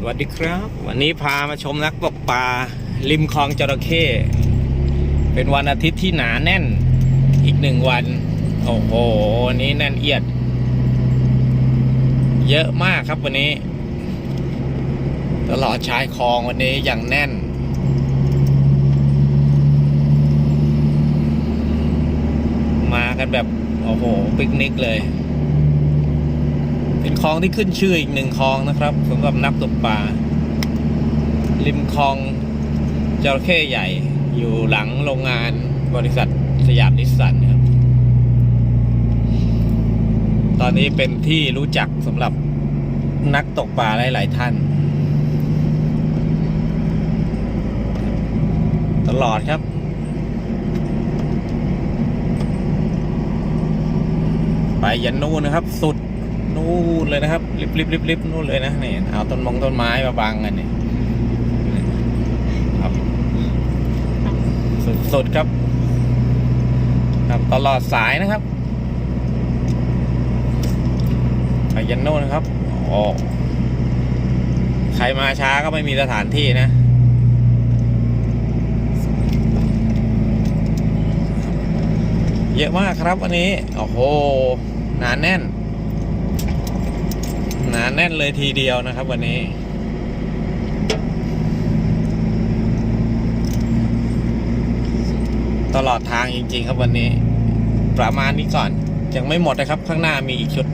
สวัสดีครับ วันนี้พามาชมนักตกปลาริมคลองจระเข้เป็นวันอาทิตย์ที่หนาแน่นอีกหนึ่งวัน โอ้โหวันนี้แน่นเอียด เยอะมากครับวันนี้ ตลอดชายคลองวันนี้อย่างแน่น มากันแบบ โอ้โห ปิกนิกเลย เป็นคลองที่ขึ้นชื่ออีกหนึ่งคลองนะครับสำหรับนักตกปลาริมคลองจระเข้ใหญ่อยู่หลังโรงงานบริษัทสยามนิสสันครับ ตอนนี้เป็นที่รู้จักสำหรับนักตกปลาหลาย ๆ ท่าน ตลอดครับไปยันนู่นนะครับ สุด นู่นเลยนะครับริบริบริบริบนู่นเลยนะนี่เอาต้นมงต้นไม้มาบังกันนี่ครับสุดสุดครับครับตลอดสายนะครับไปยันนู่นนะครับโอ้ใครมาช้าก็ไม่มีสถานที่นะเยอะมากครับวันนี้ โอ้โห หนาแน่น หนาแน่นเลยทีเดียวนะครับวันนี้ ตลอดทางจริง ๆ ครับวันนี้ ประมาณนี้ก่อน ยังไม่หมดนะครับ ข้างหน้ามีอีกชุด